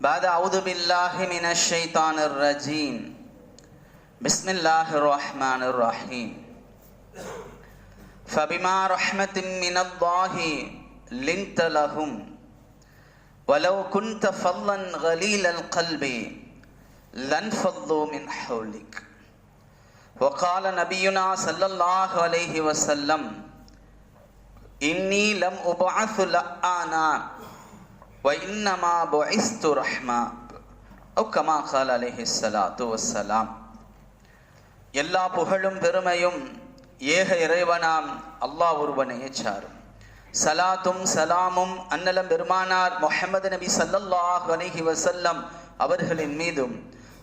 بعد أعوذ بالله من الشيطان الرجيم. بسم الله الرحمن الرحيم. فبما رحمة من الله لنت لهم. ولو كنت فظا غليل القلب لانفضوا من حولك. وقال نبينا صلى الله عليه وسلم إني لم أبعث لآنا وإنما بعثت رحمة أو كما قال عليه الصلاة والسلام எல்லா புகழும் பெருமையும் ஏக இறைவனாம் அல்லாஹ் ஒருவனையே சாரும் சலாத்தும் சலாமும் அன்னலம் பெருமானார் முஹம்மது நபி ஸல்லல்லாஹு அலைஹி வஸல்லம் அவர்களின் மீதும்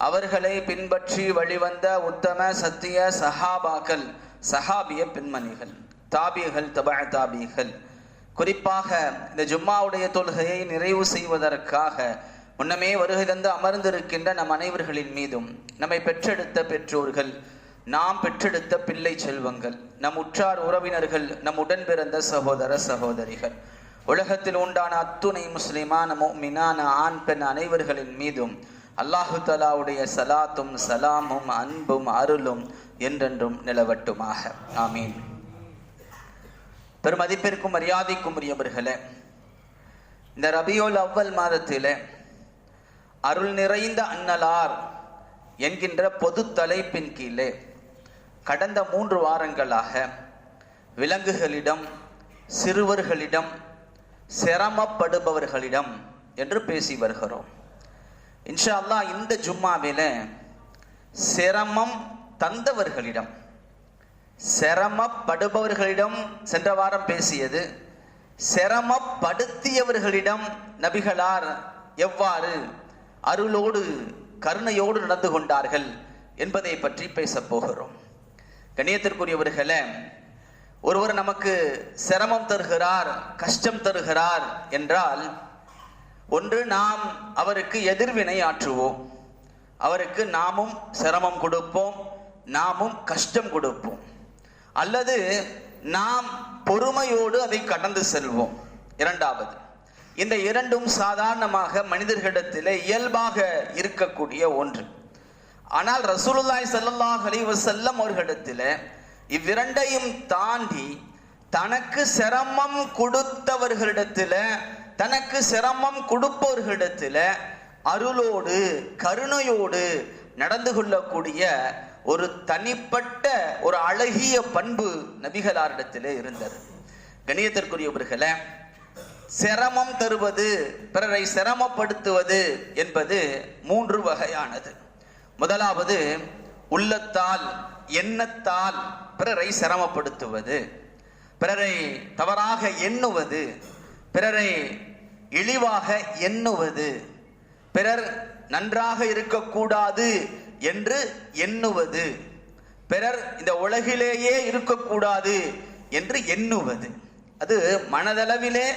அவர்களை பின்பற்றி வழிவந்த உத்தம சத்திய சஹாபாக்கள் சஹாபிய பெண்மணிகள் தாபிகள் தபா தாபிகள் குறிப்பாக இந்த ஜும்மாவுடைய தொழுகையை நிறைவு செய்வதற்காக முன்னமே வருகை தந்து அமர்ந்திருக்கின்ற நம் அனைவர்களின் மீதும் நம்மை பெற்றெடுத்த பெற்றோர்கள் நாம் பெற்றெடுத்த பிள்ளை செல்வங்கள் நம் உற்றார் உறவினர்கள் நம் உடன் பிறந்த சகோதர சகோதரிகள் உலகத்தில் உண்டான அத்துணை முஸ்லிமான மினான ஆண் பெண் அனைவர்களின் மீதும் அல்லாஹு தலாவுடைய சலாத்தும் சலாமும் அன்பும் அருளும் என்றென்றும் நிலவட்டுமாக. ஆமீன். பெருமதிப்பிற்கும் மரியாதைக்கும் உரியவர்களே இந்த ரபியோல் அவ்வல் மாதத்திலே அருள் நிறைந்த அன்னலார் என்கின்ற பொது தலைப்பின் கீழே கடந்த மூன்று வாரங்களாக விலங்குகளிடம் சிறுவர்களிடம் சிரமப்படுபவர்களிடம் என்று பேசி வருகிறோம். இன்ஷா அல்லாஹ் இந்த ஜும்மாவில சிரமம் தந்தவர்களிடம் சிரமப்படுபவர்களிடம் சென்ற வாரம் பேசியது. சிரமப்படுத்தியவர்களிடம் நபிகளார் எவ்வாறு அருளோடு கருணையோடு நடந்து கொண்டார்கள் என்பதை பற்றி பேசப் போகிறோம். கணியத்திற்குரியவர்களே ஒருவர் நமக்கு சிரமம் தருகிறார் கஷ்டம் தருகிறார் என்றால் ஒன்று நாம் அவருக்கு எதிர்வினை ஆற்றுவோம். அவருக்கு நாமும் சிரமம் கொடுப்போம் நாமும் கஷ்டம் கொடுப்போம். அல்லது நாம் பொறுமையோடு அதை கடந்து செல்வோம். இரண்டாவது இந்த இரண்டும் சாதாரணமாக மனிதர்களிடத்திலே இயல்பாக இருக்கக்கூடிய ஒன்று. ஆனால் ரசூலுல்லாய் சல்லாஹ் அலி வசல்லம் அவர்களிடத்தில் இவ்விரண்டையும் தாண்டி தனக்கு சிரமம் கொடுத்தவர்களிடத்தில் தனக்கு சிரமம் கொடுப்பவர்களிடத்தில் அருளோடு கருணையோடு நடந்து கொள்ளக்கூடிய ஒரு தனிப்பட்ட ஒரு அழகிய பண்பு நபிகளாரிடத்திலே இருந்தது. கணியத்திற்குரியவர்களே சிரமம் தருவது பிறரை சிரமப்படுத்துவது என்பது மூன்று வகையானது. முதலாவது உள்ளத்தால் எண்ணத்தால் பிறரை சிரமப்படுத்துவது. பிறரை தவறாக எண்ணுவது. பிறரை இழிவாக எண்ணுவது. பிறர் நன்றாக இருக்கக்கூடாது என்று எண்ணுவது. பிறர் இந்த உலகிலேயே இருக்கக்கூடாது என்று எண்ணுவது. அது மனதளவிலே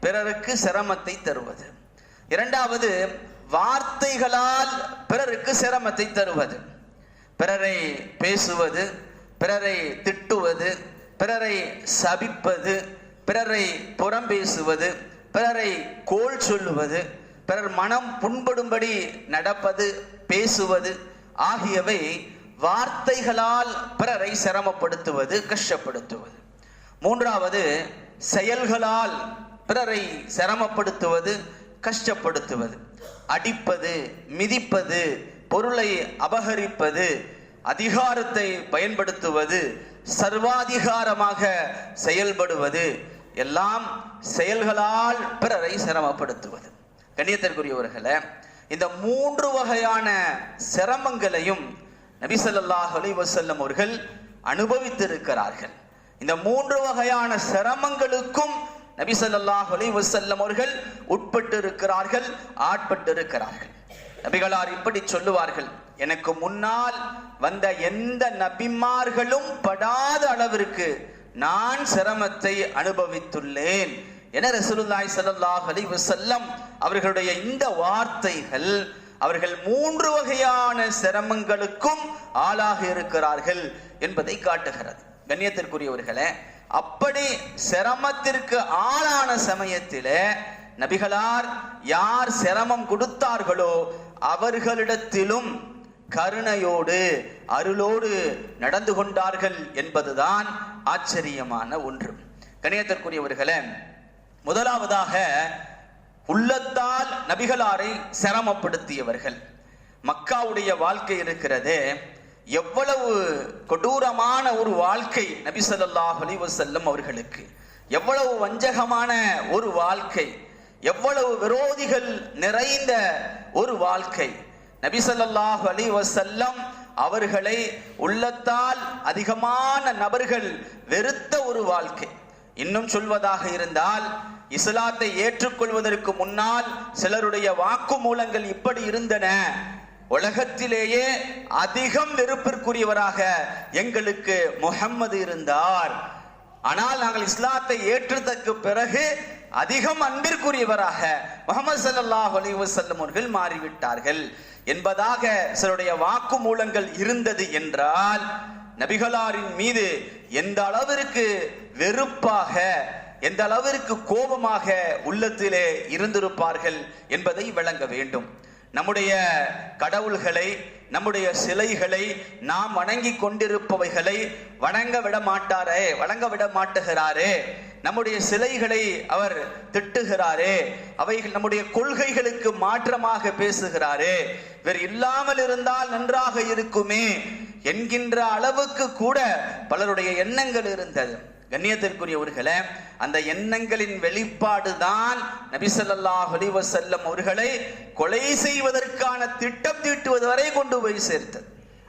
பிறருக்கு சிரமத்தை தருவது. இரண்டாவது வார்த்தைகளால் பிறருக்கு சிரமத்தை தருவது. பிறரை பேசுவது பிறரை திட்டுவது பிறரை சபிப்பது பிறரை புறம் பேசுவது பிறரை கோல் சொல்லுவது பிறர் மனம் புண்படும்படி நடப்பது பேசுவது ஆகியவை வார்த்தைகளால் பிறரை சிரமப்படுத்துவது கஷ்டப்படுத்துவது. மூன்றாவது செயல்களால் பிறரை சிரமப்படுத்துவது கஷ்டப்படுத்துவது. அடிப்பது மிதிப்பது பொருளை அபகரிப்பது அதிகாரத்தை பயன்படுத்துவது சர்வாதிகாரமாக செயல்படுவது எல்லாம் செயல்களால் பிறரை சிரமப்படுத்துவது. கண்ணியத்திற்குரியவர்களை இந்த மூன்று வகையான சிரமங்களையும் நபிசல்லாஹ் ஸல்லல்லாஹு அவர்கள் அனுபவித்திருக்கிறார்கள். இந்த மூன்று வகையான சிரமங்களுக்கும் நபிசல்லாஹ் ஸல்லல்லாஹு அவர்கள் உட்பட்டு இருக்கிறார்கள் ஆட்பட்டு இருக்கிறார்கள் நபிகளார் இப்படி சொல்லுவார்கள் எனக்கு முன்னால் வந்த எந்த நபிமார்களும் படாத அளவிற்கு நான் சிரமத்தை அனுபவித்துள்ளேன். என ரசூலுல்லாஹி ஸல்லல்லாஹு அலைஹி வஸல்லம் அவர்களுடைய இந்த வார்த்தைகள் அவர்கள் மூன்று வகையான சிரமங்களுக்கும் ஆளாக இருக்கிறார்கள் என்பதை காட்டுகிறது. கண்ணியத்திற்குரியவர்களே அப்படி சிரமத்திற்கு ஆளான சமயத்திலே நபிகளார் யார் சிரமம் கொடுத்தார்களோ அவர்களிடத்திலும் கருணையோடு அருளோடு நடந்து கொண்டார்கள் என்பதுதான் ஆச்சரியமான ஒன்று. கணியத்திற்குரியவர்களே முதலாவதாக உள்ளத்தால் நபிகளாரை சிரமப்படுத்தியவர்கள். மக்காவுடைய வாழ்க்கை இருக்கிறது. எவ்வளவு கொடூரமான ஒரு வாழ்க்கை நபி ஸல்லல்லாஹு அலைஹி அவர்களுக்கு. எவ்வளவு வஞ்சகமான ஒரு வாழ்க்கை. எவ்வளவு விரோதிகள் நிறைந்த ஒரு வாழ்க்கை. நபி ஸல்லல்லாஹு அலைஹி அவர்களை உள்ளத்தால் அதிகமான நபர்கள் வெறுத்த ஒரு வாழ்க்கை. இன்னும் சொல்வதாக இருந்தால் இஸ்லாத்தை ஏற்றுக்கொள்வதற்கு முன்னால் சிலருடைய வாக்குமூலங்கள் இப்படி இருந்தன. உலகத்திலேயே அதிகம் வெறுப்பிற்குரியவராக எங்களுக்கு முஹம்மது இருந்தார். ஆனால் நாங்கள் இஸ்லாத்தை ஏற்றதற்கு பிறகு அதிகம் அன்பிற்குரியவராக முகமது சல்லாஹ் அலி வசல்லம் அவர்கள் மாறிவிட்டார்கள். என்பதாக சிலருடைய வாக்குமூலங்கள் இருந்தது என்றால் நபிகளாரின் மீது எந்த அளவிற்கு வெறுப்பாக எந்த அளவிற்கு கோபமாக உள்ளத்திலே இருந்திருப்பார்கள் என்பதை விளங்க வேண்டும். நம்முடைய கடவுள்களை நம்முடைய சிலைகளை நாம் வணங்கி கொண்டிருப்பவைகளை வணங்க விட மாட்டாரே வணங்க விட மாட்டுகிறாரே நம்முடைய சிலைகளை அவர் திட்டுகிறாரே. அவைகள் நம்முடைய கொள்கைகளுக்கு மாற்றமாக பேசுகிறாரே. வேறு இல்லாமல் இருந்தால் நன்றாக இருக்குமே என்கின்ற அளவுக்கு கூட பலருடைய எண்ணங்கள் இருந்தது. கண்ணியத்திற்குரியவர்களே அந்த எண்ணங்களின் வெளிப்பாடு தான் நபி ஸல்லல்லாஹு அவர்களை கொலை செய்வதற்கான திட்டம் தீட்டுவது வரை கொண்டு போய் சேர்த்தது.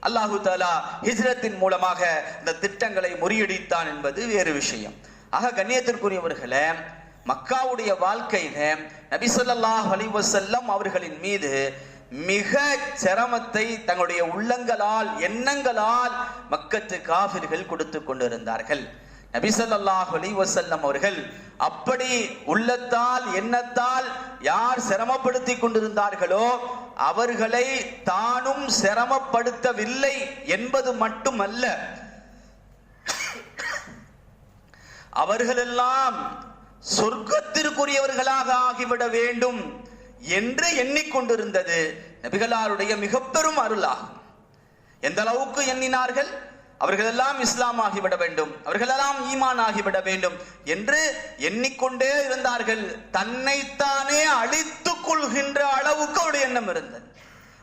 அல்லாஹு தாலா ஹிஜ்ரத்தின் மூலமாக இந்த திட்டங்களை முறியடித்தான் என்பது வேறு விஷயம். ஆக கண்ணியத்திற்குரியவர்களே மக்காவுடைய வாழ்க்கையில நபி ஸல்லல்லாஹு அவர்களின் மீது மிக சிரமத்தை தங்களுடைய உள்ளங்களால் எண்ணங்களால் மக்கத்து காவிர்கள் கொடுத்து கொண்டிருந்தார்கள். நபி வசல்லம் அவர்கள் அப்படி உள்ளத்தால் எண்ணத்தால் யார் சிரமப்படுத்தி கொண்டிருந்தார்களோ அவர்களை தானும் சிரமப்படுத்தவில்லை என்பது மட்டுமல்ல. அவர்களெல்லாம் சொர்க்கத்திற்குரியவர்களாக ஆகிவிட வேண்டும். என்று எண்ணிக்கொண்டிருந்தது. நபிகளாருடைய மிக பெரும் அருளாகும் எந்த அளவுக்கு எண்ணினார்கள்? அவர்களெல்லாம் இஸ்லாம் ஆகிவிட வேண்டும். அவர்களெல்லாம் ஈமான் ஆகிவிட வேண்டும் என்று எண்ணிக்கொண்டே இருந்தார்கள். தன்னைத்தானே அழித்துக் கொள்கின்ற அளவுக்கு அவருடைய எண்ணம் இருந்தது.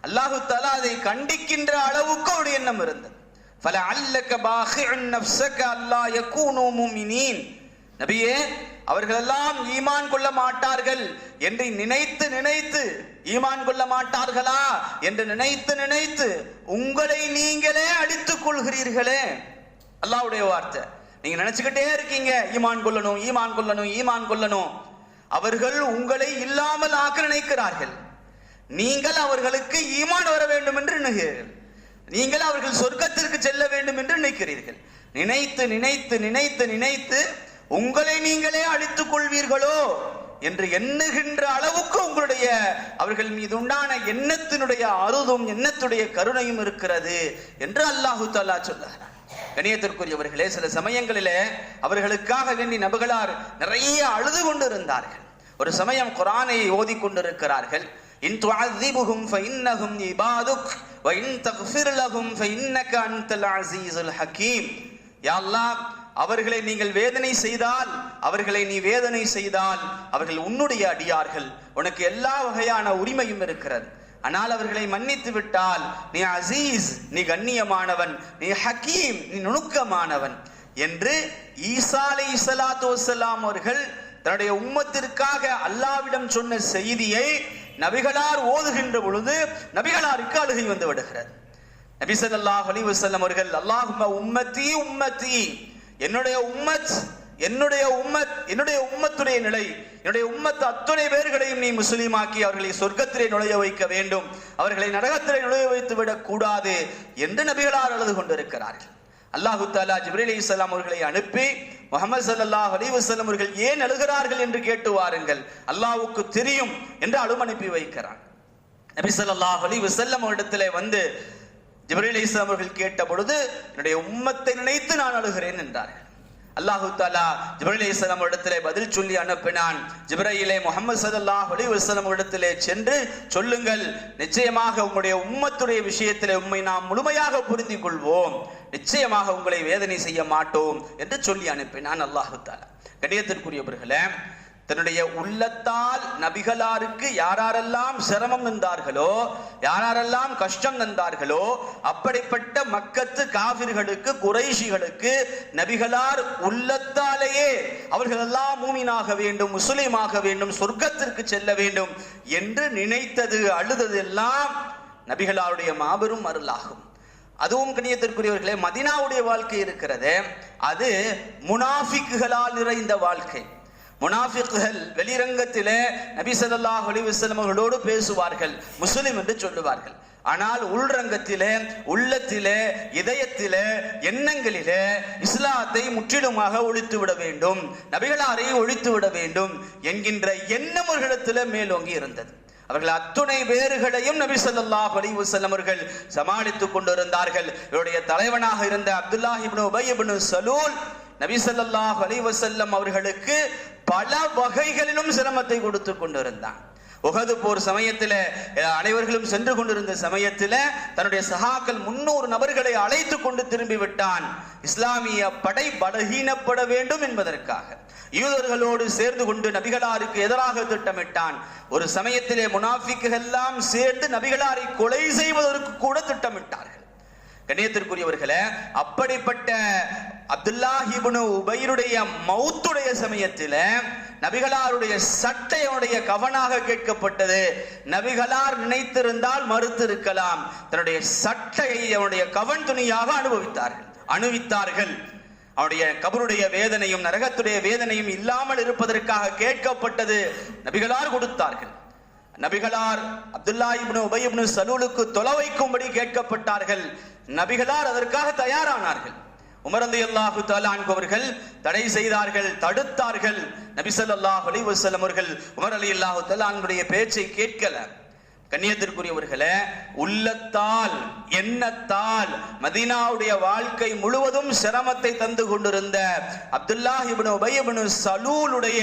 அல்லாஹு தலா அதை கண்டிக்கின்ற அளவுக்கு அவருடைய எண்ணம் இருந்தது. பல அல்லக்க பாஹி நப்சக அல்லா யக்கூனோ முமினீன். நபியே அவர்களெல்லாம் ஈமான் கொள்ள மாட்டார்கள் என்று நினைத்து நினைத்து ஈமான் கொள்ள மாட்டார்களா என்று நினைத்து நினைத்து உங்களை நீங்களே அடித்துக் கொள்கிறீர்களே. அல்லாவுடைய வார்த்தை. நீங்க நினைச்சுக்கிட்டே இருக்கீங்க ஈமான் கொள்ளணும் ஈமான் கொள்ளணும் ஈமான் கொள்ளணும். அவர்கள் உங்களை இல்லாமல் ஆக்க நினைக்கிறார்கள். நீங்கள் அவர்களுக்கு ஈமான் வர வேண்டும் என்று நினைக்கிறீர்கள். நீங்கள் அவர்கள் சொர்க்கத்திற்கு செல்ல வேண்டும் என்று நினைக்கிறீர்கள். நினைத்து நினைத்து நினைத்து நினைத்து உங்களை நீங்களே அழித்துக் கொள்வீர்களோ என்று எண்ணுகின்ற அளவுக்கு உங்களுடைய அவர்கள் மீது உண்டான எண்ணத்தினுடைய அருதும் எண்ணத்துடைய கருணையும் இருக்கிறது என்று அல்லாஹு தாலா சொல்லுகிறார் கணியத்திற்குரியவர்களே சில சமயங்களிலே அவர்களுக்காக வேண்டி நபுகளார் நிறைய அழுது கொண்டிருந்தார்கள். ஒரு சமயம் குரானை ஓதி கொண்டிருக்கிறார்கள். இன் துஅذிபுஹும் இபாதுக் ஹக்கீம் அல்லாஹ் அவர்களை நீங்கள் வேதனை செய்தால் அவர்களை நீ வேதனை செய்தால் அவர்கள் உன்னுடைய அடியார்கள். உனக்கு எல்லா வகையான உரிமையும் இருக்கிறது. ஆனால் அவர்களை மன்னித்து விட்டால் நீ அசீஸ் நீ கண்ணியமானவன் நீ ஹக்கீம் நீ நுணுக்கமானவன் என்று ஈசா அலை வசலாம் அவர்கள் தன்னுடைய உம்மத்திற்காக அல்லாவிடம் சொன்ன செய்தியை நபிகளார் ஓதுகின்ற பொழுது நபிகளாருக்கு அழுகை வந்து விடுகிறது. நபி அல்லாஹ் அலைஹி வஸல்லம் அவர்கள் அல்லாஹும்ம உம்மத்தி உம்மத்தி என்னுடைய உம்மத் என்னுடைய உம்மத் என்னுடைய உம்மத்துடைய நிலை என்னுடைய உம்மத்து அத்துணை பேர்களையும் நீ முஸ்லீமாக்கி அவர்களை சொர்க்கத்திலே நுழைய வைக்க வேண்டும். அவர்களை நரகத்திலே நுழைய வைத்து விடக் கூடாது என்று நபிகளார் அழுது கொண்டிருக்கிறார்கள். அல்லாஹு தாலா ஜிப்ரீல் இஸ்லாம் அவர்களை அனுப்பி முகமது ஸல்லல்லாஹு அலைஹி வஸல்லம் அவர்கள் ஏன் அழுகிறார்கள் என்று கேட்டு வாருங்கள். அல்லாவுக்கு தெரியும் என்று அழும் அனுப்பி வைக்கிறான். நபி சல்லாஹ் அலி வசல்லம் இடத்திலே வந்து ஜிப்ரீல் இஸ்லாம் அவர்கள் கேட்ட பொழுது என்னுடைய உம்மத்தை நினைத்து நான் அழுகிறேன் என்றார்கள். அல்லாஹு தாலா ஜிப்ரீல் இஸ்லாம் இடத்திலே பதில் சொல்லி அனுப்பினான். ஜிப்ரையிலே முகமது ஸல்லல்லாஹு அலி வஸல்லம் இடத்திலே சென்று சொல்லுங்கள் நிச்சயமாக உங்களுடைய உம்மத்துடைய விஷயத்திலே உண்மை நாம் முழுமையாக புரிந்து கொள்வோம் நிச்சயமாக உங்களை வேதனை செய்ய மாட்டோம் என்று சொல்லி அனுப்பினான் அல்லாஹு தாலா கடிதத்திற்குரியவர்களே தன்னுடைய உள்ளத்தால் நபிகளாருக்கு யாரெல்லாம் சிரமம் நின்றார்களோ யாரெல்லாம் கஷ்டம் நின்றார்களோ அப்படிப்பட்ட மக்கத்து காவிர்களுக்கு குறைஷிகளுக்கு நபிகளார் உள்ளத்தாலேயே அவர்கள் எல்லாம் மூமினாக வேண்டும் முஸ்லீமாக வேண்டும் சொர்க்கத்திற்கு செல்ல வேண்டும் என்று நினைத்தது அழுதது எல்லாம் நபிகளாருடைய மாபெரும் அருளாகும். அதுவும் கணியத்திற்குரியவர்களே மதினாவுடைய வாழ்க்கை இருக்கிறது அது முனாஃபிக்குகளால் நிறைந்த வாழ்க்கை. முனாஃபிக்குகள் வெளிரங்கத்திலே நபி ஸல்லல்லாஹு அவர்களோடு பேசுவார்கள். முஸ்லிம் என்று சொல்லுவார்கள். ஆனால் உள்ரங்கத்திலே உள்ளத்திலே இதயத்திலே எண்ணங்களிலே இஸ்லாத்தை முற்றிலுமாக ஒழித்து விட வேண்டும். நபிகளாரை ஒழித்து விட வேண்டும் என்கின்ற எண்ணம் அவர்களிடத்திலே மேலோங்கி இருந்தது. அவர்கள் அத்துணை பேர்களையும் நபி ஸல்லல்லாஹு அலைஹி வஸல்லம் சமாளித்துக் கொண்டிருந்தார்கள். இவருடைய தலைவனாக இருந்த அப்துல்லாஹிபின் இப்னு சலூல் நபி ஸல்லல்லாஹு அலைஹி அவர்களுக்கு பல வகைகளிலும் சிரமத்தை கொடுத்து கொண்டிருந்தான். உகது போர் சமயத்தில் அனைவர்களும் சென்று கொண்டிருந்த சமயத்தில் தன்னுடைய சகாக்கள் முன்னூறு நபர்களை அழைத்து கொண்டு திரும்பி விட்டான். இஸ்லாமிய படை பலகீனப்பட வேண்டும் என்பதற்காக. யூதர்களோடு சேர்ந்து கொண்டு நபிகளாருக்கு எதிராக திட்டமிட்டான். ஒரு சமயத்திலே முனாஃபிக்குகள் எல்லாம் சேர்ந்து நபிகளாரை கொலை செய்வதற்கு கூட திட்டமிட்டார்கள். கண்ணியத்திற்குரியவர்களே அப்படிப்பட்ட அப்துல்லாஹிபுனு உபைருடைய மௌத்துடைய சமயத்தில் நபிகளாருடைய சட்டையுடைய கவனாக கேட்கப்பட்டது. நபிகளார் நினைத்திருந்தால் மறுத்து இருக்கலாம் தன்னுடைய சட்டையை அவனுடைய கவன் துணியாக அனுபவித்தார்கள். அணுவித்தார்கள் அவனுடைய கபருடைய வேதனையும் நரகத்துடைய வேதனையும் இல்லாமல் இருப்பதற்காக கேட்கப்பட்டது. நபிகளார் கொடுத்தார்கள். நபிகளார் அப்துல்லா இப்னு உபை இப்னு சலூலுக்கு தொலை வைக்கும்படி கேட்கப்பட்டார்கள். நபிகளார் அதற்காக தயாரானார்கள். உமரந்து ரதி அல்லாஹு அவர்கள் தடை செய்தார்கள் தடுத்தார்கள். நபி ஸல்லல்லாஹு அலைஹி வஸல்லம் அவர்கள் உமர் அலி அல்லாஹு தஆலானுடைய பேச்சை கேட்கல. கண்ணியத்திற்குரியவர்களே உள்ளத்தால் எண்ணத்தால் மதீனாவுடைய வாழ்க்கை முழுவதும் சிரமத்தை தந்து கொண்டிருந்த அப்துல்லா இபின் உபை சலூலுடைய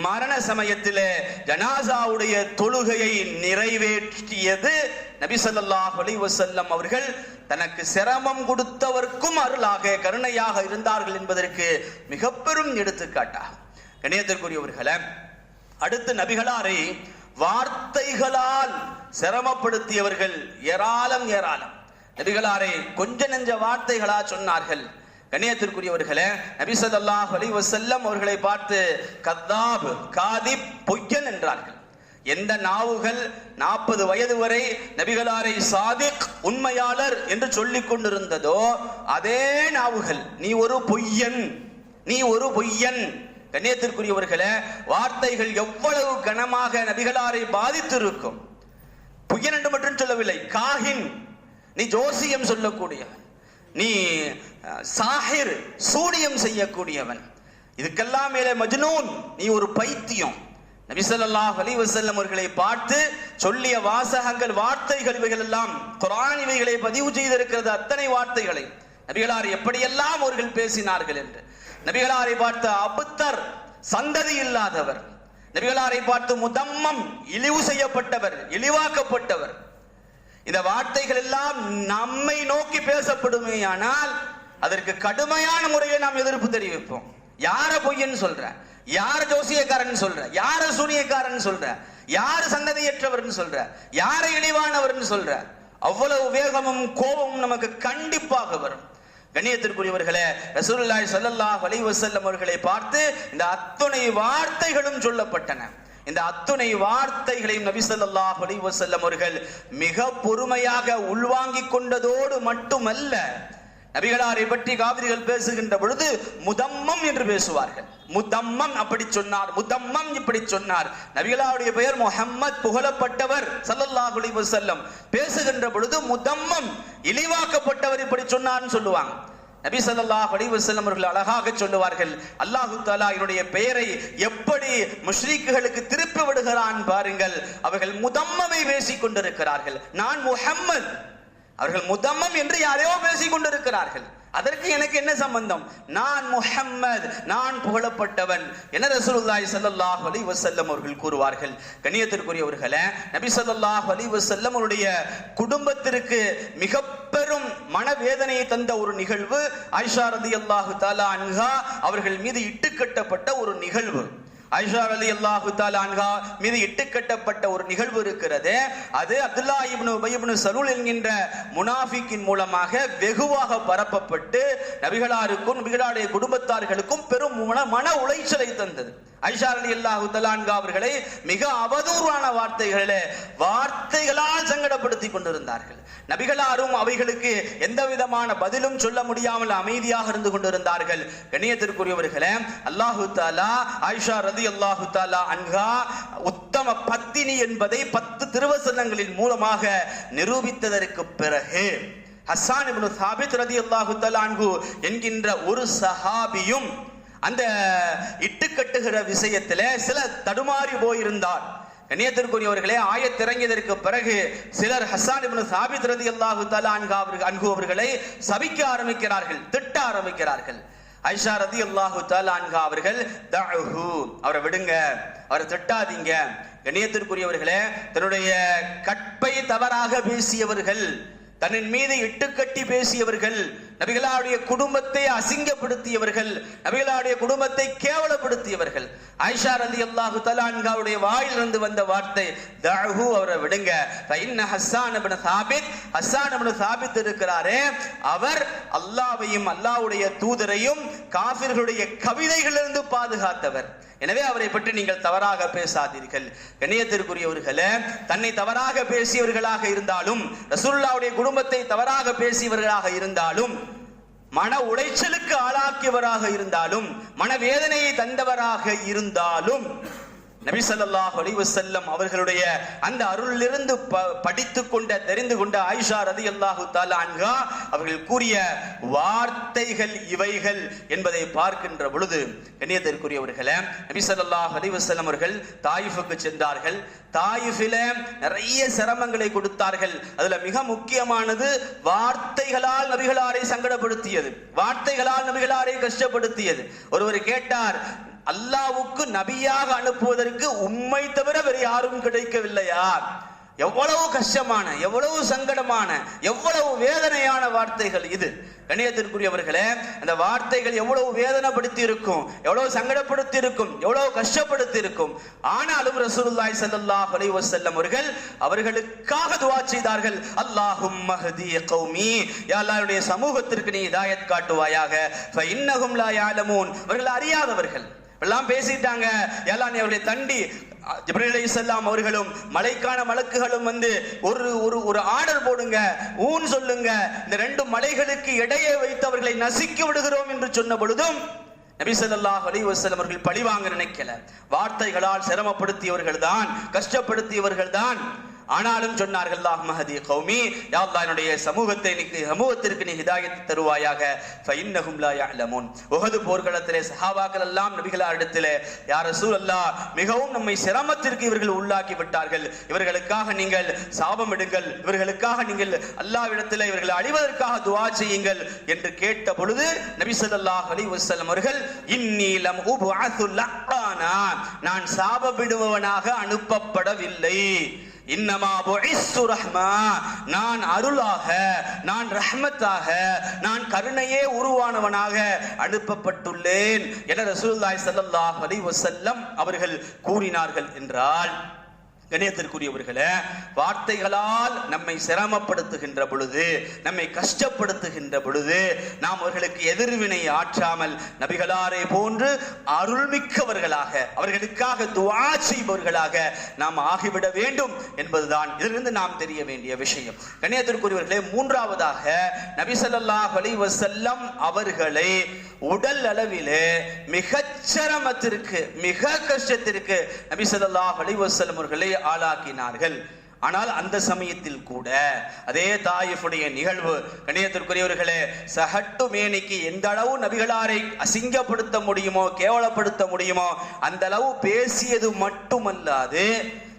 மரண சமயத்திலே ஜனாசாவுடைய தொழுகையை நிறைவேற்றியது நபி ஸல்லல்லாஹு அவர்கள். தனக்கு சிரமம் கொடுத்தவர்க்கும் அருளாக கருணையாக இருந்தார்கள் என்பதற்கு மிக பெரும் எடுத்துக்காட்டாகும். கணியத்திற்குரியவர்களே அடுத்து நபிகளாரை வார்த்தைகளால் சிரமப்படுத்தியவர்கள் ஏராளம் ஏராளம். நபிகளாரை கொஞ்ச நெஞ்ச வார்த்தைகளா சொன்னார்கள். கண்ணியத்திற்குரியவர்களே நபிசதல்லாஹ் அலி வசல்லம் அவர்களை பார்த்து கத்தாப் காதிப் பொய்யன் என்றார்கள். எந்த நாவுகள் நாற்பது வயது வரை நபிகளாரை சாதிக் உண்மையாளர் என்று சொல்லிக் கொண்டிருந்ததோ அதே நாவுகள். நீ ஒரு பொய்யன் நீ ஒரு பொய்யன். கண்ணியத்திற்குரியவர்களே வார்த்தைகள் எவ்வளவு கனமாக நபிகளாரை பாதித்திருக்கும். புயனண்டு என்று மட்டும் சொல்லவில்லை காஹின் நீ ஜோசியம் சொல்லக்கூடியவன் நீ சாஹிர் சூனியம் செய்யக்கூடியவன். இதுக்கெல்லாம் மேலே மஜ்னூன் நீ ஒரு பைத்தியம். நபி ஸல்லல்லாஹு அலைஹி அவர்களை பார்த்து சொல்லிய வாசகங்கள் வார்த்தைகள் இவைகள் எல்லாம் குரான் இவைகளை பதிவு செய்திருக்கிறது அத்தனை வார்த்தைகளை. நபிகளார் எப்படியெல்லாம் அவர்கள் பேசினார்கள் என்று. நபிகளாரை பார்த்து அபுத்தர் சந்ததி இல்லாதவர். நபிகளாரை பார்த்து முதம்மம் இழிவு செய்யப்பட்டவர் இழிவாக்கப்பட்டவர். இந்த வார்த்தைகள் எல்லாம் நம்மை நோக்கி பேசப்படுமேயானால் அதற்கு கடுமையான முறையில் நாம் எதிர்ப்பு தெரிவிப்போம். யார பொய்யன்னு சொல்ற? யார ஜோசியக்காரன் சொல்ற? யார சூனியக்காரன் சொல்ற? யார் சந்ததியற்றவர்னு சொல்ற? யார இழிவானவர்னு சொல்ற? அவ்வளவு வேகமும் கோபமும் நமக்கு கண்டிப்பாக வரும். கண்ணியத்திற்குரியவர்களே ரசூல்லாய் ஸல்லல்லாஹு வலி வசல்லம் அவர்களை பார்த்து இந்த அத்துணை வார்த்தைகளும் சொல்லப்பட்டன. இந்த அத்துணை வார்த்தைகளையும் நபி ஸல்லல்லாஹு அலைஹி வஸல்லம் அவர்கள் மிக பொறுமையாக உள்வாங்கிக் கொண்டதோடு மட்டுமல்ல நபிகளாரை பற்றி காவிரிகள் பேசுகின்ற பொழுது முதம்மம் என்று பேசுவார்கள். முதம்மம் அப்படி சொன்னார். முதம்மம் இப்படி சொன்னார். நபிகளாருடைய பெயர் முஹம்மத் புகழப்பட்டவர் ஸல்லல்லாஹு அலைஹி வஸல்லம். பேசுகின்ற பொழுது முதம்மம் இழிவாக்கப்பட்டவர் இப்படி சொன்னார்னு சொல்லுவாங்க. நபி சல்லாஹ் அலிவசல்லம் அவர்கள் அழகாக சொல்லுவார்கள் அல்லாஹு தாலா என்னுடைய பெயரை எப்படி முஷ்ரீக்குகளுக்கு திருப்பி விடுகிறான் பாருங்கள். அவர்கள் முதம்மமை பேசிக் கொண்டிருக்கிறார்கள். நான் முஹம்மத். அவர்கள் முதம்மம் என்று யாரையோ பேசிக் கொண்டிருக்கிறார்கள் அதற்கு எனக்கு என்ன சம்பந்தம்? நான் முஹம்மது நான் புகழப்பட்டவன் என ரசூலுல்லாஹி ஸல்லல்லாஹு அலைஹி வஸல்லம் அவர்கள் கூறுவார்கள். கண்ணியத்திற்குரியவர்களே நபி ஸல்லல்லாஹு அலைஹி வஸல்லம் அவருடைய குடும்பத்திற்கு மிக பெரும் மனவேதனையை தந்த ஒரு நிகழ்வு ஆயிஷா ரலியல்லாஹு தஆலா அன்ஹா அவர்கள் மீது இட்டுக்கட்டப்பட்ட ஒரு நிகழ்வு. ஐஷா அலி அல்லாஹு அன்ஹா மீது இட்டுக்கட்டப்பட்ட ஒரு நிகழ்வு இருக்கிறது. அது அப்துல்லா இப்னு உபை சலூல் என்கின்ற முனாஃபிக்கின் மூலமாக வெகுவாக பரப்பப்பட்டு நபிகளாருக்கும் நபிகளாருடைய குடும்பத்தார்களுக்கும் பெரும் மன உளைச்சலை தந்தது. ஐஷா அலி அல்லாஹு அன்ஹா அவர்களை மிக அவதூறான வார்த்தைகளிலே வார்த்தைகளால் சங்கடப்படுத்தி கொண்டிருந்தார்கள். நபிகளாரும் அவைகளுக்கு எந்த விதமான பதிலும் சொல்ல முடியாமல் அமைதியாக இருந்து கொண்டிருந்தார்கள். கணியத்திற்குரியவர்களே அல்லாஹு தாலா ஆயிஷா ரதி அல்லாஹு தாலா அன்ஹா உத்தம பத்தினி என்பதை பத்து திருவசனங்களின் மூலமாக நிரூபித்ததற்கு பிறகு ஹஸ்ஸான் இப்னு சாபித் ரதி அல்லாஹு தலான்கு என்கின்ற ஒரு சஹாபியும் அந்த இட்டுக்கட்டுகிற விஷயத்துல சில தடுமாறி போயிருந்தார். கண்ணியத்திற்குரியவர்களே ஆயத்திறங்கியதற்கு பிறகு சிலர் ஹசான் இப்னு சாபித் ரதி அல்லாஹு அன்ஹு அவர்கள் அவர்களை சபிக்க ஆரம்பிக்கிறார்கள் திட்ட ஆரம்பிக்கிறார்கள். ஐஷா ரதி அல்லாஹு அன்ஹா அவர்கள் தஅஹு அவரை விடுங்க அவரை திட்டாதீங்க. கண்ணியத்திற்குரியவர்களே தன்னுடைய கற்பை தவறாக பேசியவர்கள் தன்னின் மீது இட்டுக்கட்டி பேசியவர்கள் நபிகளாவுடைய குடும்பத்தை அசிங்கப்படுத்தியவர்கள் நபிகளாவுடைய குடும்பத்தை கேவலப்படுத்தியவர்கள். ஆயிஷா ரலி அல்லாஹு தலான்காவுடைய வாயிலிருந்து வந்த வார்த்தை தஹு அவரை விடுங்க. ஃபைன்ன ஹஸ்ஸான் இப்னு சாபித் ஹஸ்ஸான் இப்னு சாபித் இருக்கிறாரே அவர் அல்லாவையும் அல்லாஹ்வுடைய தூதரையும் காஃபிர்களுடைய கவிதைகளிலிருந்து பாதுகாத்தவர். எனவே அவரை பற்றி நீங்கள் தவறாக பேசாதீர்கள். கண்ணியத்திற்குரியவர்களே தன்னை தவறாக பேசியவர்களாக இருந்தாலும் ரசூல்லாவுடைய குடும்பத்தை தவறாக பேசியவர்களாக இருந்தாலும் மன உளைச்சலுக்கு ஆளாக்கியவராக இருந்தாலும் மனவேதனையை தந்தவராக இருந்தாலும் நபிசல்லாஹ் ஸல்லல்லாஹு அலைஹி அவர்களுடைய அந்த அருளிலிருந்து ப- கொண்ட தெரிந்து கொண்ட ஆயிஷா ரதி அல்லாஹு அன்ஹா அவர்கள் கூறிய வார்த்தைகள் இவைகள் என்பதை பார்க்கின்ற பொழுது கண்ணியத்திற்குரியவர்களே நபிசல்லாஹ் ஸல்லல்லாஹு அலைஹி அவர்கள் தாயிஃபுக்கு சென்றார்கள். தாயிஃபில நிறைய சிரமங்களை கொடுத்தார்கள். அதுல மிக முக்கியமானது வார்த்தைகளால் நபிகளாரை சங்கடப்படுத்தியது. வார்த்தைகளால் நபிகளாரை கஷ்டப்படுத்தியது. ஒருவர் கேட்டார் அல்லாவுக்கு நபியாக அனுப்புவதற்கு உண்மை தவிர வேறு யாரும் கிடைக்கவில்லையா? எவ்வளவு கஷ்டமான எவ்வளவு சங்கடமான எவ்வளவு வேதனையான வார்த்தைகள் இது. கணியத்திற்குரியவர்களே அந்த வார்த்தைகள் எவ்வளவு வேதனைப்படுத்தி இருக்கும் எவ்வளவு சங்கடப்படுத்தி இருக்கும் எவ்வளவு கஷ்டப்படுத்தி இருக்கும் ஆனாலும் ரசூலுல்லாஹி ஸல்லல்லாஹு அலைஹி வசல்லம் அவர்கள் அவர்களுக்காக துவா செய்தார்கள். அல்லாஹும் மஹதி கௌமி யாருடைய சமூகத்திற்கு நீ இதாயத் காட்டுவாயாக. இன்னகும் இன்னஹும் லா யஅலமூன். அவர்கள் அறியாதவர்கள். எல்லாம் பேசிட்டாங்க. எல்லாம் நீ அவர்களை தண்டி ஜிப்ரேலை செல்லாம் அவர்களும் மலைக்கான மலக்குகளும் வந்து ஒரு ஒரு ஒரு ஆர்டர் போடுங்க ஊன் சொல்லுங்க. இந்த ரெண்டு மலைகளுக்கு இடையே வைத்து அவர்களை நசுக்கி விடுகிறோம் என்று சொன்ன பொழுதும் நபி ஸல்லல்லாஹு அலைஹி வஸல்லம் அவர்கள் பழிவாங்க நினைக்கல. வார்த்தைகளால் சிரமப்படுத்தியவர்கள் தான் கஷ்டப்படுத்தியவர்கள் தான் ஆனாலும் சொன்னார்கள் அல்லாஹ் மஹதி கௌமி யா என்னுடைய சமூகத்தை நீ சமூகத்திற்கு நீ ஹிதாயத் தருவாயாக. ஃபஇன்னஹும் லா யஅலமூன். உஹது போர்க்களத்திலே சஹாபாக்கள் எல்லாம் நபிகளாரிடத்திலே யா ரசூலல்லாஹ் மிகவும் நம்மை சிரமத்திற்கு இவர்கள் உள்ளாக்கி விட்டார்கள். இவர்களுக்காக நீங்கள் சாபம் எடுங்கள். இவர்களுக்காக நீங்கள் அல்லாவிடத்தில் இவர்களை அழிவதற்காக துவா செய்யுங்கள். என்று கேட்ட பொழுது நபி ஸல்லல்லாஹு அலைஹி வஸல்லம் அவர்கள் இன்னி லம் உப்அது நான் சாபமிடுபவனாக அனுப்பப்படவில்லை. இன்னமா பொய்சு ரஹ்மா. நான் அருளாக நான் ரஹ்மத்தாக நான் கருணையே உருவானவனாக அனுப்பப்பட்டுள்ளேன் என ரசூல்லாய் சல்லாஹ் அலி வசல்லம் அவர்கள் கூறினார்கள் என்றால் கணியத்திற்குரியவர்களே வார்த்தைகளால் நம்மை சிரமப்படுத்துகின்ற பொழுது நம்மை கஷ்டப்படுத்துகின்ற பொழுது நாம் அவர்களுக்கு எதிர்வினை ஆற்றாமல் நபிகளாரை போன்று அருள்மிக்கவர்களாக அவர்களுக்காக துவா செய்பவர்களாக நாம் ஆகிவிட வேண்டும் என்பதுதான் இதிலிருந்து நாம் தெரிய வேண்டிய விஷயம். கணியத்திற்குரியவர்களே மூன்றாவதாக நபி வலிவசல்லம் அலைஹி அவர்களை உடல் அளவிலே மிக சிரமத்திற்கு மிக கஷ்டத்திற்கு நபி ஸல்லல்லாஹு அவர்களை ஆளாக்கினார்கள். ஆனால் அந்த சமயத்தில் கூட அதே தாயிஃபுடைய நிகழ்வு கணியத்திற்குரியவர்களே சஹட்டு மேனிக்கு எந்த அளவு நபிகளாரை அசிங்கப்படுத்த முடியுமோ கேவலப்படுத்த முடியுமோ அந்த அளவு பேசியது மட்டுமல்லாது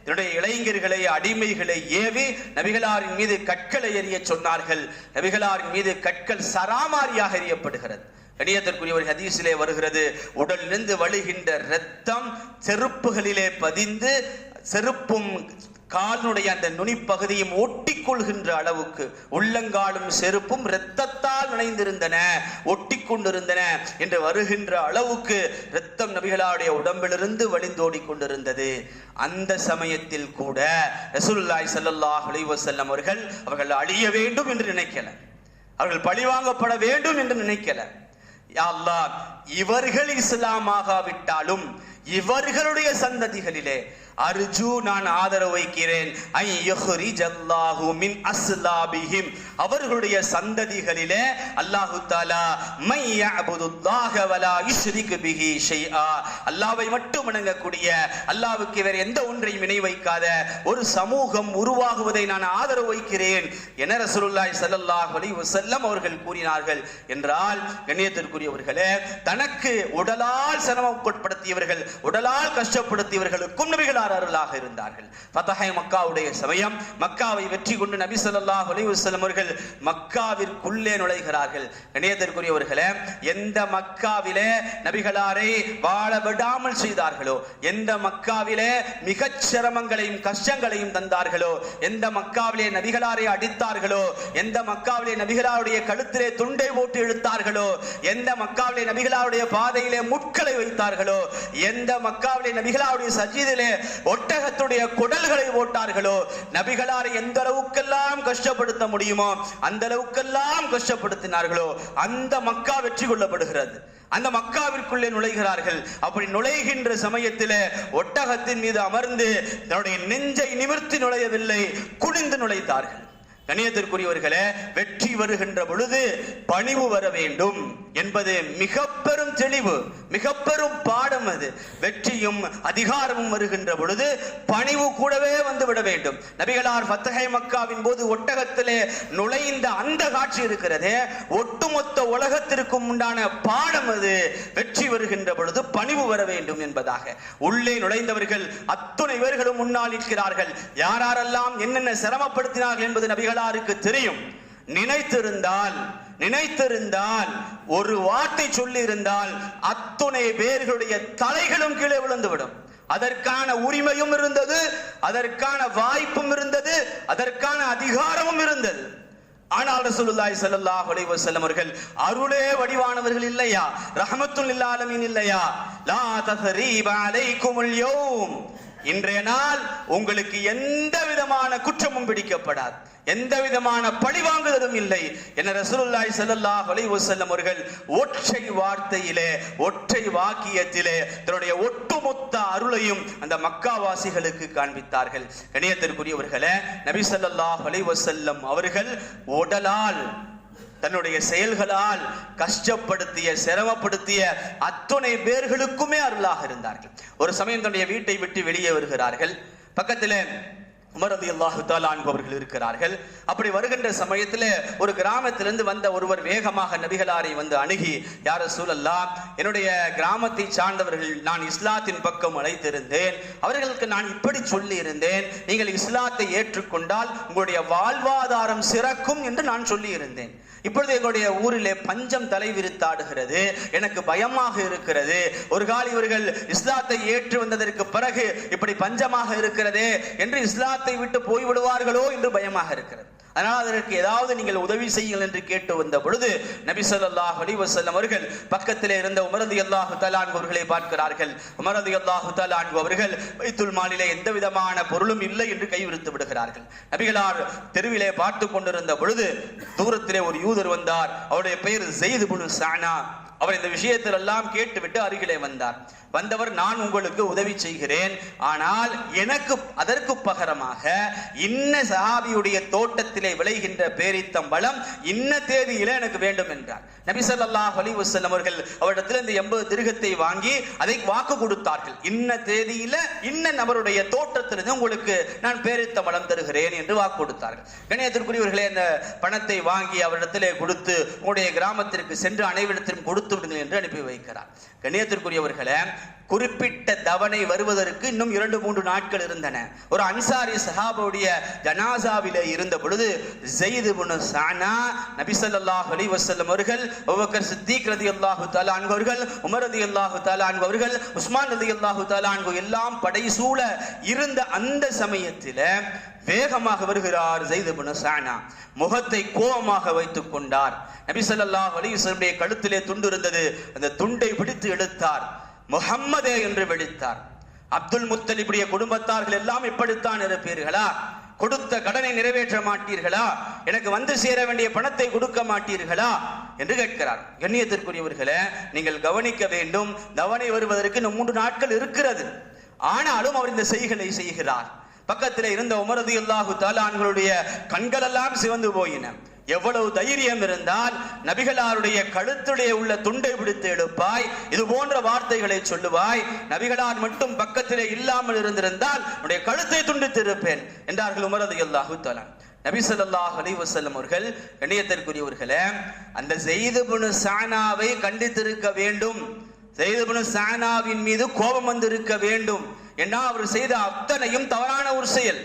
என்னுடைய இளைஞர்களை அடிமைகளை ஏவி நபிகளாரின் மீது கற்களை எறிய சொன்னார்கள். நபிகளாரின் மீது கற்கள் சராமாரியாக எறியப்படுகிறது. கணியத்திற்குரிய ஒரு ஹதீஸிலே வருகிறது. உடலிலிருந்து வழிகின்ற இரத்தம் செருப்புகளிலே பதிந்து செருப்பும் காலினுடைய அந்த நுனிப்பகுதியும் ஒட்டிக்கொள்கின்ற அளவுக்கு உள்ளங்காலும் செருப்பும் இரத்தத்தால் நினைந்திருந்தன ஒட்டி கொண்டிருந்தன என்று வருகின்ற அளவுக்கு இரத்தம் நபிகளாவுடைய உடம்பிலிருந்து வழிந்தோடி கொண்டிருந்தது அந்த சமயத்தில் கூட ரசூல்லாய் சல்லாஹ் அலிவசல்லம் அவர்கள் அவர்கள் அழிய வேண்டும் என்று நினைக்கல. அவர்கள் பழிவாங்கப்பட வேண்டும் என்று நினைக்கல. யா அல்லாஹ் இவர்கள் இஸ்லாமாகாவிட்டாலும் இவர்களுடைய சந்ததிகளிலே அர்ஜு நான் ஆதரவு வைக்கிறேன். ஐ யஹ்ரிஜல்லாஹு மின் அஸ்லாபிஹிம். அவர்களுடைய சந்ததிகளிலே அல்லாஹு தாலா மை யஅபுதுல்லாஹ வலா யுஷ்ரிக் பிஹி ஷைஆ. அல்லாஹ்வை மட்டும் வணங்கக்கூடிய அல்லாஹ்வுக்கு இவர் எந்த ஒன்றையும் இணை வைக்காத ஒரு சமூகம் உருவாகுவதை நான் ஆதரவு வைக்கிறேன் என ரசூலுல்லாஹி ஸல்லல்லாஹு அலைஹி வஸல்லம் அவர்கள் கூறினார்கள். என்றால் கண்ணியத்திற்குரியவர்களே தனக்கு உடலால் சிரமப்படுத்தியவர்கள் உடலால் கஷ்டப்படுத்தியவர்களுக்கும் நபிகளார் அருளாக இருந்தார்கள். பதஹை மக்காவுடைய சமயம் மக்காவை வெற்றி கொண்டு நபி சொல்லா ஒலிவுசலம் அவர்கள் மக்காவிற்குள்ளே நுழைகிறார்கள். கணியத்திற்குரியவர்களே எந்த மக்காவிலே நபிகளாரை வாழ விடாமல் செய்தார்களோ எந்த மக்காவிலே மிகச் சிரமங்களையும் கஷ்டங்களையும் தந்தார்களோ எந்த மக்காவிலே நபிகளாரை அடித்தார்களோ எந்த மக்காவிலே நபிகளாருடைய கழுத்திலே துண்டை போட்டு இழுத்தார்களோ எந்த மக்காவிலே நபிகளாருடைய பாதையிலே முட்களை வைத்தார்களோ எந்த மக்காவிலே நபிகளாருடைய சஜீதிலே ஒட்டகத்துடைய குடல்களை போட்டார்களோ நபிகளார் எந்த அளவுக்கெல்லாம் கஷ்டப்படுத்த முடியுமோ அந்த அளவுக்கெல்லாம் கஷ்டப்படுத்தினார்களோ அந்த மக்கா வெற்றி கொள்ளப்படுகிறது. அந்த மக்காவிற்குள்ளே நுழைகிறார்கள். அப்படி நுழைகின்ற சமயத்திலே ஒட்டகத்தின் மீது அமர்ந்து தன்னுடைய நெஞ்சை நிமிர்த்தி நுழையவில்லை குனிந்து நுழைத்தார்கள் கணியத்திற்குரியவர்களே வெற்றி வருகின்ற பொழுது பணிவு வர வேண்டும் என்பது மிக பெரும் தெளிவு மிக பெரும் பாடம் அது. வெற்றியும் அதிகாரமும் வருகின்ற பொழுது பணிவு கூடவே வந்து விட வேண்டும். நபிகளார் பத்தகை மக்காவின் போது ஒட்டகத்திலே நுழைந்த அந்த காட்சி இருக்கிறதே ஒட்டுமொத்த உலகத்திற்கும் உண்டான பாடம் அது. வெற்றி வருகின்ற பொழுது பணிவு வர வேண்டும் என்பதாக. உள்ளே நுழைந்தவர்கள் அத்துணை பேர்களும் முன்னால் நிற்கிறார்கள். யாரெல்லாம் என்னென்ன சிரமப்படுத்தினார்கள் என்பது நபிகள் எல்லாருக்கு தெரியும். நினைத்திருந்தால் நினைத்திருந்தால் ஒரு வார்த்தை சொல்லி இருந்தால் அத்துணை பேர்களுடைய தலைகளும் கீழே விழுந்துவிடும். அதற்கான உரிமையும் இருந்தது அதற்கான வாய்ப்பும் இருந்தது அதற்கான அதிகாரமும் இருந்தது. ஆனால் ரசூலுல்லாஹி ஸல்லல்லாஹு அலைஹி வஸல்லம் அவர்கள் அருளே வடிவானவர்கள் இல்லையா? ரஹமத்துல் லில் ஆலமீன் இல்லையா? லா தஸ்ரீப அலைக்குமுல் யௌம். இன்றைய நாள் உங்களுக்கு எந்த விதமான குற்றமும் பிடிக்கப்படாது. எந்த விதமான பழிவாங்குதலும் இல்லை. என ரசூலுல்லாய் செல்லல்லா அலைஹி செல்லும் அவர்கள் ஒற்றை வார்த்தையிலே ஒற்றை வாக்கியத்திலே தன்னுடைய ஒட்டுமொத்த அருளையும் அந்த மக்காவாசிகளுக்கு காண்பித்தார்கள். கணியத்திற்குரியவர்களே நபி ஸல்லல்லாஹு அலைஹி செல்லும் அவர்கள் உடலால் தன்னுடைய செயல்களால் கஷ்டப்படுத்திய சிரமப்படுத்திய அத்துணை பேர்களுக்குமே அருளாக இருந்தார்கள். ஒரு சமயம் தன்னுடைய வீட்டை விட்டு வெளியே வருகிறார்கள். பக்கத்திலே உமரது அல்லாஹு அவர்கள் இருக்கிறார்கள். அப்படி வருகின்ற சமயத்தில் ஒரு கிராமத்திலிருந்து வந்த ஒருவர் வேகமாக நபிகளாரை வந்து அணுகி யார சூழல்லா என்னுடைய கிராமத்தை சார்ந்தவர்கள் நான் இஸ்லாத்தின் பக்கம் அழைத்திருந்தேன். அவர்களுக்கு நான் இப்படி சொல்லி இருந்தேன் நீங்கள் இஸ்லாத்தை ஏற்றுக்கொண்டால் உங்களுடைய வாழ்வாதாரம் சிறக்கும் என்று நான் சொல்லி இருந்தேன் இப்பொழுது எங்களுடைய ஊரிலே பஞ்சம் தலை விரித்தாடுகிறது எனக்கு பயமாக இருக்கிறது. ஒரு கால் இவர்கள் இஸ்லாத்தை ஏற்று வந்ததற்கு பிறகு இப்படி பஞ்சமாக இருக்கிறதே என்று இஸ்லாத்தை இஸ்லாத்தை விட்டு போய்விடுவார்களோ என்று பயமாக இருக்கிறது. அதனால் அதற்கு ஏதாவது நீங்கள் உதவி செய்யுங்கள் என்று கேட்டு வந்த பொழுது நபி ஸல்லல்லாஹு அலைஹி வஸல்லம் அவர்கள் பக்கத்திலே இருந்த உமரது அல்லாஹு தலான் அவர்களை பார்க்கிறார்கள். உமரது அல்லாஹு தலான் அவர்கள் வைத்துல் மாலிலே எந்த விதமான பொருளும் இல்லை என்று கைவிரித்து விடுகிறார்கள். நபிகளார் தெருவிலே பார்த்து கொண்டிருந்த பொழுது தூரத்திலே ஒரு யூதர் வந்தார். அவருடைய பெயர் ஜெயிது புனு சானா. அவர் இந்த விஷயத்தில் எல்லாம் கேட்டுவிட்டு அருகிலே வந்தார். வந்தவர் நான் உங்களுக்கு உதவி செய்கிறேன். ஆனால் எனக்கு அதற்கு பகரமாக இன்ன சஹாபியுடைய தோட்டத்திலே விளைகின்ற பேரித்தம் பழம் இன்ன தேதியில எனக்கு வேண்டும் என்றார். நபி ஸல்லல்லாஹு அவர்கள் அவரிடத்தில் இந்த எண்பது திருகத்தை வாங்கி அதை வாக்கு கொடுத்தார்கள். இன்ன தேதியில இன்ன நபருடைய தோட்டத்திலிருந்து உங்களுக்கு நான் பேரித்த பழம் தருகிறேன் என்று வாக்கு கொடுத்தார்கள். கணியத்திற்குரியவர்களே அந்த பணத்தை வாங்கி அவரிடத்திலே கொடுத்து உங்களுடைய கிராமத்திற்கு சென்று அனைவரிடத்திலும் கொடுத்து விடுங்கள் என்று அனுப்பி வைக்கிறார். கண்ணியத்திற்குரியவர்களே குறிப்பிட்ட தவணை வருவதற்கு இன்னும் இரண்டு மூன்று நாட்கள் இருந்தன. ஒரு அன்சாரி சஹாபுடைய ஜனாசாவில இருந்த பொழுது ஜெயிது முனு சானா நபிசல்லாஹ் அலி வசல்லம் அவர்கள் ஒவ்வொரு சித்திக் ரதி அல்லாஹு அன்ஹு அவர்கள் உமர் ரதி அல்லாஹு அன்ஹு அவர்கள் உஸ்மான் ரதி அல்லாஹு அன்ஹு எல்லாம் படை சூழ இருந்த அந்த சமயத்தில் வேகமாக வருகிறார் ஜெயிது இப்னு சானா. முகத்தை கோபமாக வைத்துக் கொண்டார். நபிசல்லாஹ் அலி வசல்லுடைய கழுத்திலே துண்டு இருந்தது. அந்த துண்டை பிடித்து எடுத்தார். முகம்மதே என்று விழித்தார். அப்துல் முத்தலிபுடைய குடும்பத்தார்கள் எல்லாம் இப்படித்தான் இருப்பீர்களா? கொடுத்த கடனை நிறைவேற்ற மாட்டீர்களா? எனக்கு வந்து சேர வேண்டிய பணத்தை கொடுக்க மாட்டீர்களா? என்று கேட்கிறார். கண்ணியத்திற்குரியவர்களை நீங்கள் கவனிக்க வேண்டும். தவணை வருவதற்கு இன்னும் மூன்று நாட்கள் இருக்கிறது. ஆனாலும் அவர் இந்த செய்களை செய்கிறார். பக்கத்தில் இருந்த உமரது அல்லாஹு தாலான்களுடைய கண்களெல்லாம் சிவந்து போயின. எவ்வளவு தைரியம் இருந்தால் நபிகளாருடைய கழுத்துடைய உள்ள துண்டை பிடித்து எடுப்பாய் இது போன்ற வார்த்தைகளை சொல்லுவாய். நபிகளார் மட்டும் பக்கத்திலே இல்லாமல் இருந்திருந்தால் உன்னுடைய கழுத்தை துண்டித்து இருப்பேன் என்றார்கள் உமரது அல்லாஹு தாலான் நபி ஸல்லல்லாஹு அலைஹி அவர்கள் கண்ணியத்திற்குரியவர்களே அந்த ஜெயிது சானாவை கண்டித்திருக்க வேண்டும். செய்துபுனு சானாவின் மீது கோபம் வந்திருக்க வேண்டும். ஏன்னா அவர் செய்த அத்தனையும் தவறான ஒரு செயல்.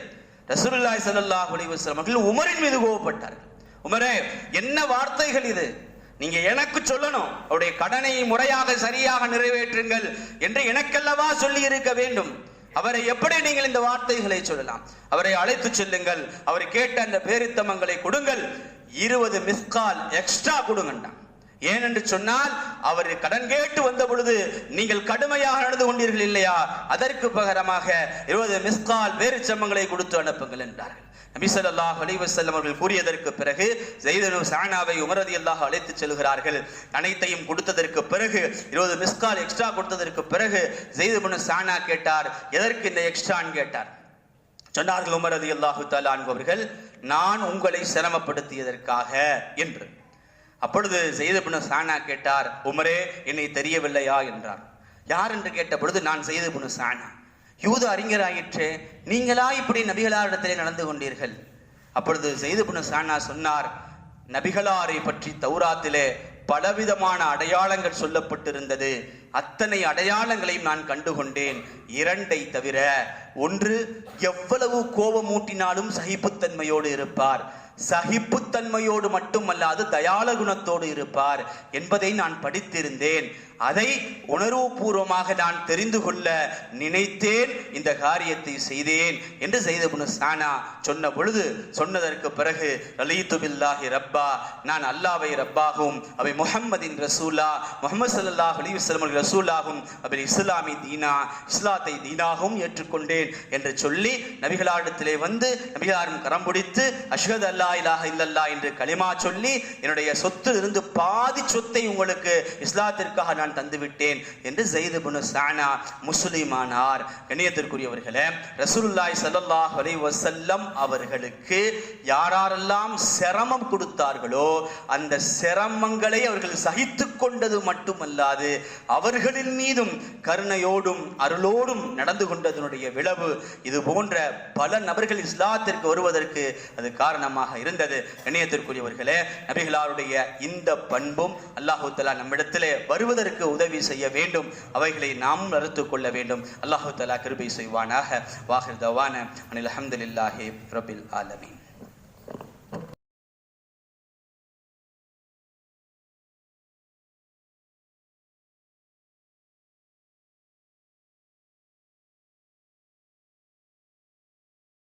ரசூலுல்லாஹி சல்லாஹ் அலிவசல்லம் அவர்கள் உமரின் மீது கோபப்பட்டார்கள். உமரே என்ன வார்த்தைகள் இது? நீங்க எனக்கு சொல்லணும். அவருடைய கடனை முறையாக சரியாக நிறைவேற்றுங்கள் என்று எனக்கல்லவா சொல்லி இருக்க வேண்டும். அவரை எப்படி நீங்கள் இந்த வார்த்தைகளை சொல்லலாம்? அவரை அழைத்து செல்லுங்கள். அவர் கேட்ட அந்த பேரித்தமங்களை கொடுங்கள். இருபது மிஸ்கால் எக்ஸ்ட்ரா கொடுங்கண்டான் ஏனென்று சொன்னால் அவர் கடன் கேட்டு வந்த பொழுது நீங்கள் கடுமையாக நடந்து கொண்டீர்கள் இல்லையா? அதற்கு பகரமாக இருபது மிஸ்கால் வேறு சம்மங்களை கொடுத்து அனுப்புங்கள் என்றார்கள். நபி ஸல்லல்லாஹு அலைஹி வஸல்லம் அவர்கள் கூறியதற்கு பிறகு ஜெய்தனு சானாவை உமரதி அல்லாஹ் அழைத்து செல்கிறார்கள். அனைத்தையும் கொடுத்ததற்கு பிறகு இருபது மிஸ்கால் எக்ஸ்ட்ரா கொடுத்ததற்கு பிறகு ஜெய்து சானா கேட்டார். எதற்கு இந்த எக்ஸ்ட்ரான்னு கேட்டார்? சொன்னார்கள் உமரதி அல்லாஹு தாலா அவர்கள் நான் உங்களை சிரமப்படுத்தியதற்காக என்று. அப்பொழுது செய்தபின் சானா கேட்டார் உமரே என்னை தெரியவில்லையா? என்றார். யார் என்று கேட்ட பொழுது நான் செய்தபின் சானா. யூத அறிஞராயிற்று நீங்களா இப்படி நபிகளாரிடத்திலே நடந்து கொண்டீர்கள்? அப்பொழுது செய்தபின் சானா சொன்னார் நபிகளாரை பற்றி தௌராத்திலே பலவிதமான அடையாளங்கள் சொல்லப்பட்டிருந்தது. அத்தனை அடையாளங்களையும் நான் கண்டுகொண்டேன். இரண்டை தவிர ஒன்று எவ்வளவு கோபமூட்டினாலும் சகிப்புத்தன்மையோடு இருப்பார். சகிப்புத்தன்மையோடு மட்டுமல்லாது தயால குணத்தோடு இருப்பார் என்பதை நான் படித்திருந்தேன். அதை உணர்வுபூர்வமாக நான் தெரிந்து கொள்ள நினைத்தேன். இந்த காரியத்தை செய்தேன் என்று செய்த சானா சொன்ன பொழுது சொன்னதற்கு பிறகு லலித்து பில்லாஹி ரப்பா நான் அல்லாவை ரப்பாகும் அவை முஹம்மதின் ரசூலா முகமது சல்லாஹ் அலி வஸ்லம் ரசூலாகும் அவை இஸ்லாமி தீனா இஸ்லாத்தை தீனாகவும் ஏற்றுக்கொண்டேன் என்று சொல்லி நபிகளாடத்திலே வந்து நபிகளாரும் கரம் பிடித்து அஷ்ஹத் அல்லா இலாஹ இல்லல்லா என்று களிமா சொல்லி என்னுடைய சொத்து இருந்து பாதி சொத்தை உங்களுக்கு இஸ்லாத்திற்காக நான் நான் தந்துவிட்டேன் என்று ஜெயிது புனு சானா முஸ்லிமானார். கண்ணியத்திற்குரியவர்களே ரசூலுல்லாஹி சல்லாஹ் அலைஹி வசல்லம் அவர்களுக்கு யாரெல்லாம் சிரமம் கொடுத்தார்களோ அந்த சிரமங்களை அவர்கள் சகித்துக் கொண்டது மட்டுமல்லாது அவர்களின் மீதும் கருணையோடும் அருளோடும் நடந்து கொண்டதனுடைய விளைவு இது போன்ற பல நபர்கள் இஸ்லாத்திற்கு வருவதற்கு அது காரணமாக இருந்தது. கண்ணியத்திற்குரியவர்களே நபிகளாருடைய இந்த பண்பும் அல்லாஹூத்தலா நம்மிடத்திலே வருவதற்கு உதவி செய்ய வேண்டும். அவைகளை நாம் மறுத்து கொள்ள வேண்டும். அல்லாஹு தலா கிருபை செய்வானாக. வாஹிர் தவான அனில் அஹமதுல்லாஹி ரபில் ஆலமீன்.